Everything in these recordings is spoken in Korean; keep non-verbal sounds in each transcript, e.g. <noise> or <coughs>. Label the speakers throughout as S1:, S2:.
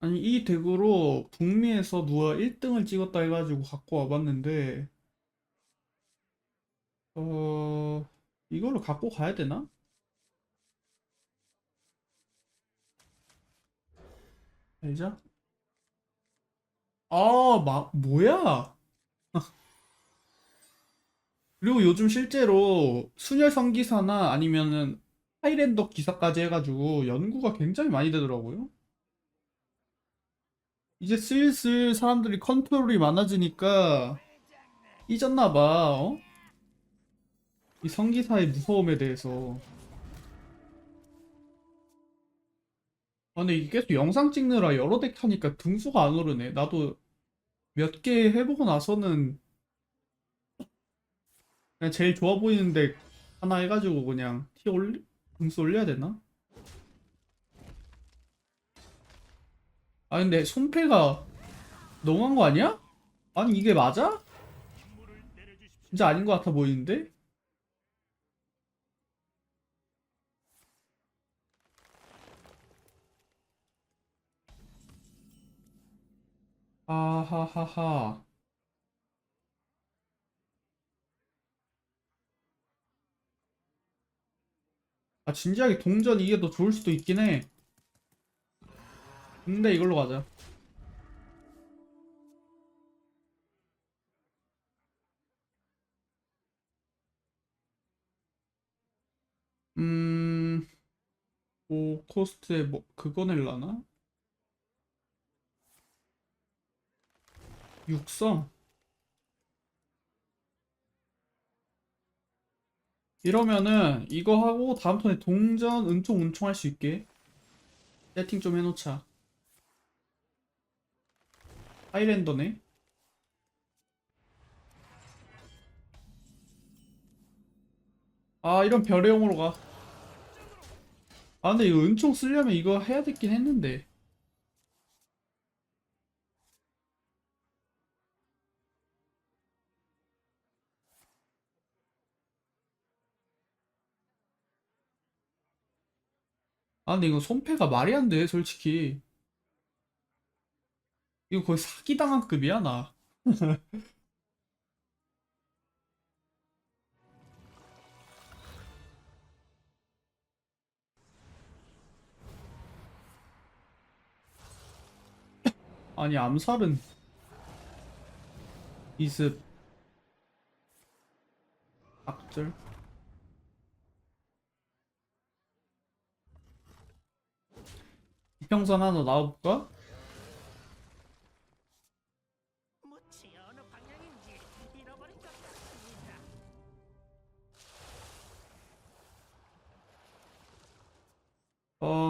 S1: 아니 이 덱으로 북미에서 누가 1등을 찍었다 해가지고 갖고 와봤는데 어 이걸로 갖고 가야 되나? 알자. 아, 막 뭐야? <laughs> 그리고 요즘 실제로 순혈 성기사나 아니면은 하이랜더 기사까지 해가지고 연구가 굉장히 많이 되더라고요. 이제 슬슬 사람들이 컨트롤이 많아지니까 잊었나 봐, 어? 이 성기사의 무서움에 대해서. 아, 근데 이게 계속 영상 찍느라 여러 덱 하니까 등수가 안 오르네. 나도 몇 개 해보고 나서는 그냥 제일 좋아 보이는 덱 하나 해가지고 그냥 티 올리, 등수 올려야 되나? 아, 근데 손패가 너무한 거 아니야? 아니, 이게 맞아? 진짜 아닌 것 같아 보이는데? 하하하하. 아, 진지하게 동전 이게 더 좋을 수도 있긴 해. 근데 이걸로 가자. 음, 오, 코스트에 뭐, 그거 낼라나? 육성? 이러면은 이거 하고 다음 턴에 동전 은총 은총 할 수 있게 세팅 좀 해놓자. 하이랜더네. 아 이런 별의 용으로 가. 아 근데 이거 은총 쓰려면 이거 해야 됐긴 했는데. 아 근데 이거 손패가 말이 안 돼 솔직히. 이거 거의 사기당한 급이야 나. <laughs> 아니 암살은 이습 악절 이평선 하나 나와볼까?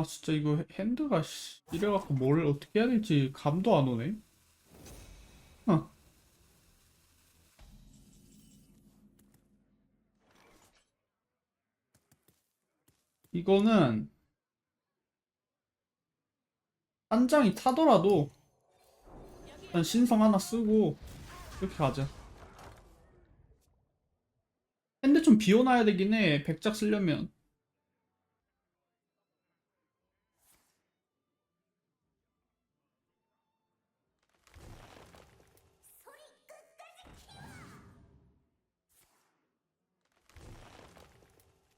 S1: 아 진짜 이거 핸드가 씨, 이래갖고 뭘 어떻게 해야 될지 감도 안 오네. 어. 이거는 한 장이 타더라도 일단 신성 하나 쓰고 이렇게 가자. 핸드 좀 비워놔야 되긴 해 백작 쓰려면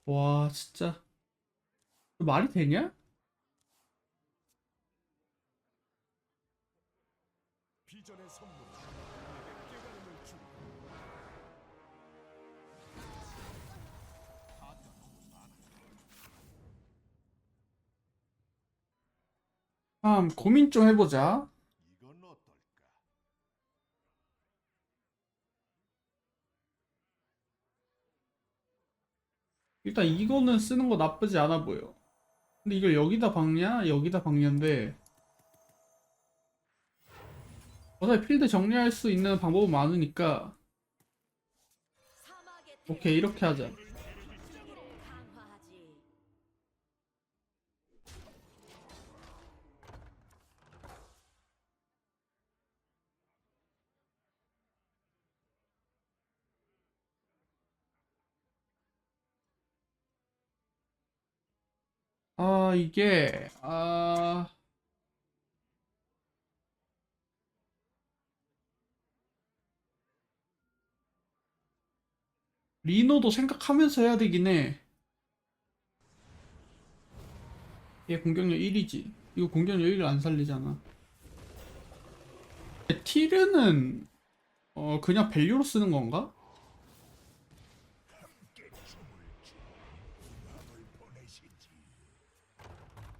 S1: 와 진짜. 말이 되냐? 참 고민 좀 해보자 일단 이거는 쓰는 거 나쁘지 않아 보여. 근데 이걸 여기다 박냐? 여기다 박냐인데 어차피 필드 정리할 수 있는 방법은 많으니까 오케이 이렇게 하자. 아 이게 아 리노도 생각하면서 해야 되긴 해. 얘 공격력 1이지. 이거 공격력 1을 안 살리잖아. 티르는 어 그냥 밸류로 쓰는 건가?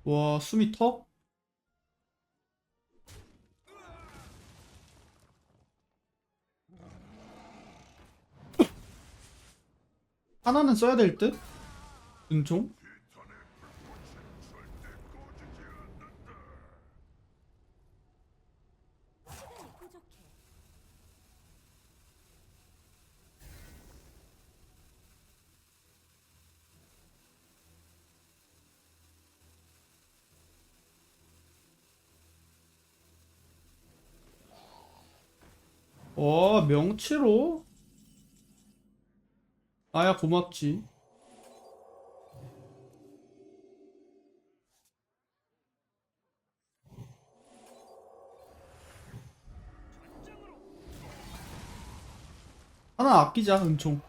S1: 와 숨이 턱? 하나는 써야 될 듯? 은총? 와 명치로? 아야 고맙지. 하나 아끼자 은총.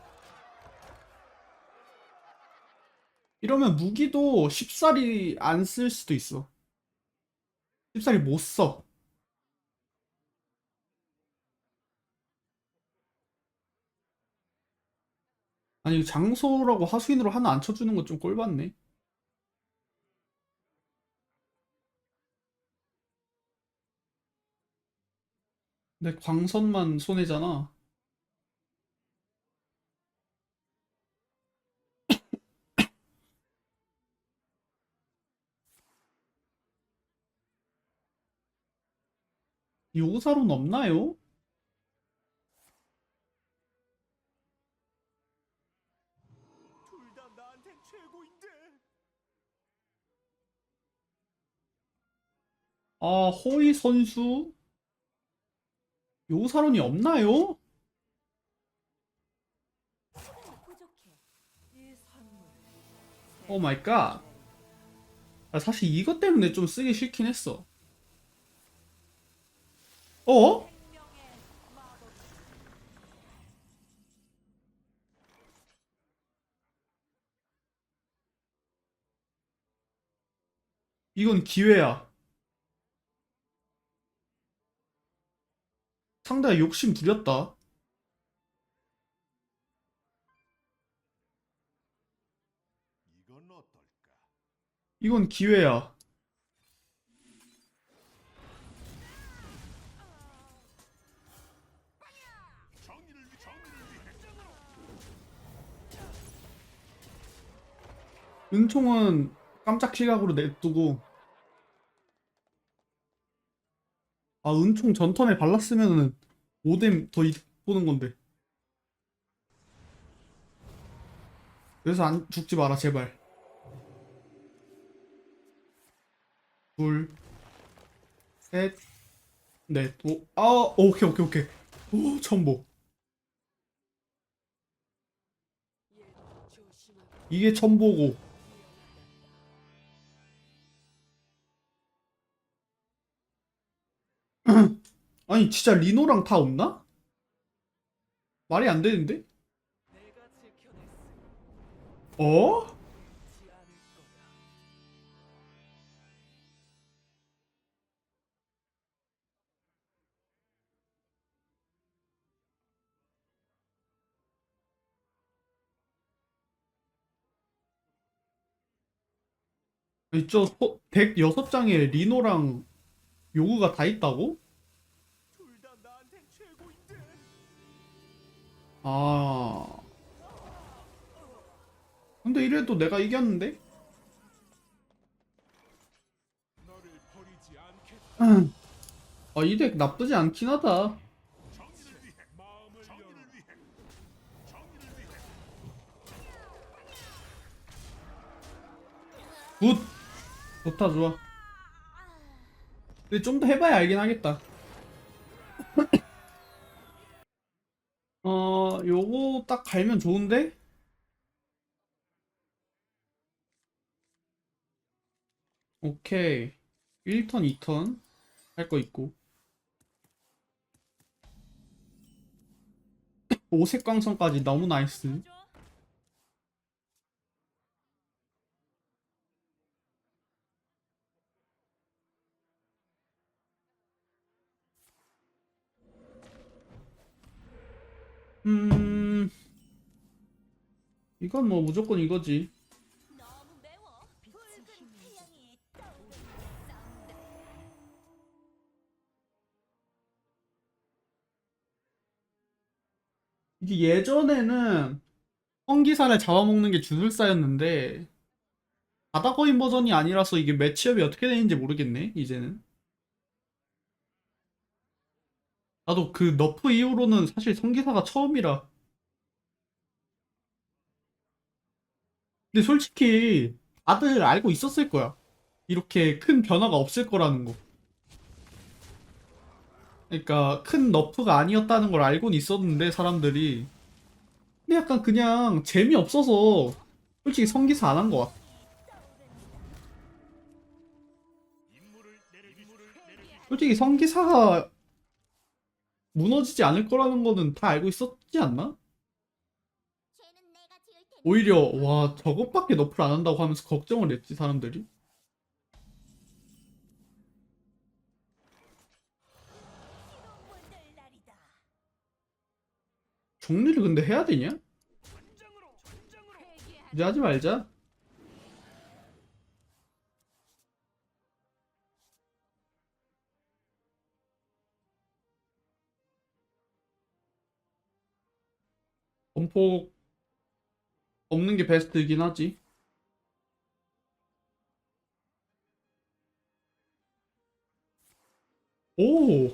S1: 이러면 무기도 쉽사리 안쓸 수도 있어. 쉽사리 못써 아니 장소라고 하수인으로 하나 안 쳐주는 건 좀 꼴받네. 근데 광선만 손해잖아. <coughs> 요사로는 없나요?
S2: 둘 다 나한텐 최고인데.
S1: 아, 허이 선수? 요사론이 없나요? 오 마이 갓. 아, 사실 이것 때문에 좀 쓰기 싫긴 했어. 어?
S3: 생명의 마법.
S1: 이건 기회야. 상대가 욕심 부렸다.
S2: 이건 어떨까?
S1: 이건 기회야. 은총은 깜짝 시각으로 냅두고. 아, 은총 전턴에 발랐으면은 5뎀 더 보는 건데. 그래서 안 죽지 마라, 제발. 둘, 셋, 넷, 오, 아, 오케이, 오케이, 오케이. 오, 첨보. 이게 첨보고. <clears throat> 아니, 진짜 리노랑 다 없나? 말이 안 되는데? 어? 소- 덱 6장에 리노랑 요구가 다 있다고? 아. 근데 이래도 내가 이겼는데? 아, 이 덱 나쁘지 않긴 하다. 굿! 좋다, 좋아. 근데 좀 더 해봐야 알긴 하겠다. <coughs> 어, 요거 딱 갈면 좋은데? 오케이. 1턴, 2턴 할 거 있고. <coughs> 오색 광선까지 너무 나이스. 이건 뭐 무조건 이거지. 이게 예전에는 성기사를 잡아먹는 게 주술사였는데 바다거인 버전이 아니라서 이게 매치업이 어떻게 되는지 모르겠네 이제는 나도 그 너프 이후로는 사실 성기사가 처음이라 근데 솔직히 다들 알고 있었을 거야. 이렇게 큰 변화가 없을 거라는 거. 그러니까 큰 너프가 아니었다는 걸 알고는 있었는데 사람들이. 근데 약간 그냥 재미없어서 솔직히 성기사 안 한 것 같아.
S2: 임무를 내려 임무를 내려
S1: 솔직히 성기사가 무너지지 않을 거라는 거는 다 알고 있었지 않나? 오히려 와 저것밖에 너프를 안 한다고 하면서 걱정을 했지 사람들이. 정리를 근데 해야 되냐? 이제 하지 말자 범폭 없는 게 베스트이긴 하지 오!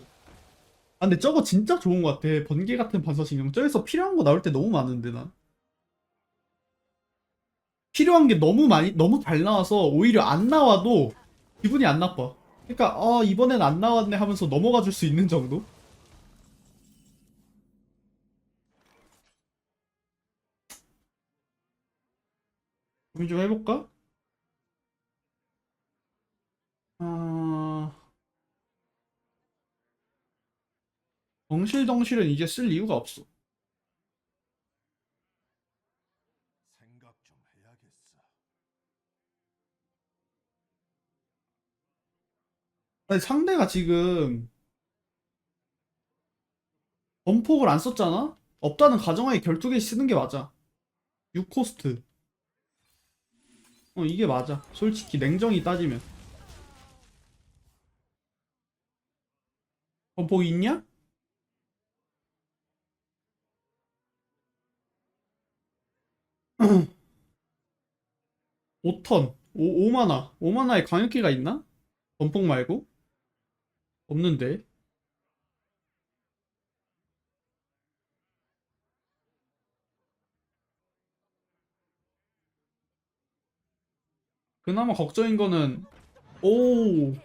S1: 아 근데 저거 진짜 좋은 것 같아 번개 같은 반사신경 저기서 필요한 거 나올 때 너무 많은데 난 필요한 게 너무 많이 너무 잘 나와서 오히려 안 나와도 기분이 안 나빠. 그러니까 아 이번엔 안 나왔네 하면서 넘어가 줄 수 있는 정도? 고민 좀 해볼까? 아 덩실덩실은 이제 쓸 이유가 없어.
S2: 생각 좀 해야겠어.
S1: 아니, 상대가 지금 범폭을 안 썼잖아? 없다는 가정하에 12개 쓰는 게 맞아. 6코스트. 어, 이게 맞아. 솔직히 냉정히 따지면. 범폭 있냐? <clears throat> 오턴 5, 5만화. 5만화에 강력기가 있나? 범폭 말고? 없는데. 그나마 걱정인 거는 오.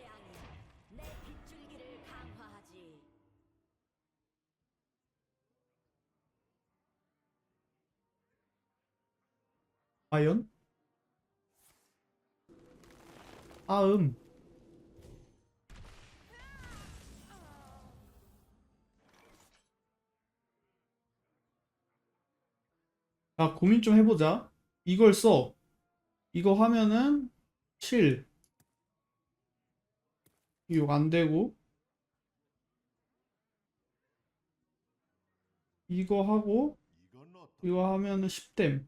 S1: 과연? 아음 자 고민 좀 해보자 이걸 써 이거 하면은 7 이거 안되고. 이거 하고 이거 하면은 10댐.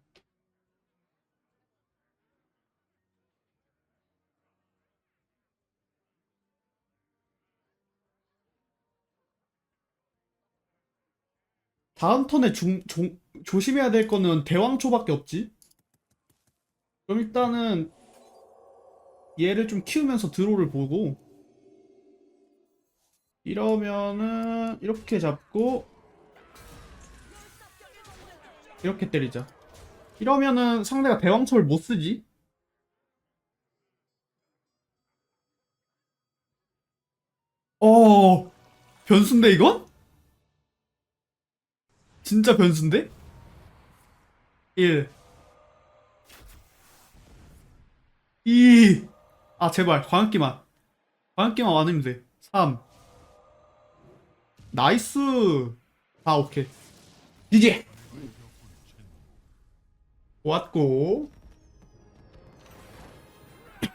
S1: 다음 턴에 중, 조, 조심해야 될 거는 대왕초밖에 없지. 그럼 일단은 얘를 좀 키우면서 드로를 보고 이러면은 이렇게 잡고 이렇게 때리자. 이러면은 상대가 대왕초를 못 쓰지. 어 변수인데 이건? 진짜 변수인데? 1 2 아 제발 광역기만. 광역기만 많으면 돼. 3 나이스! 아 오케이. 이제! 왔고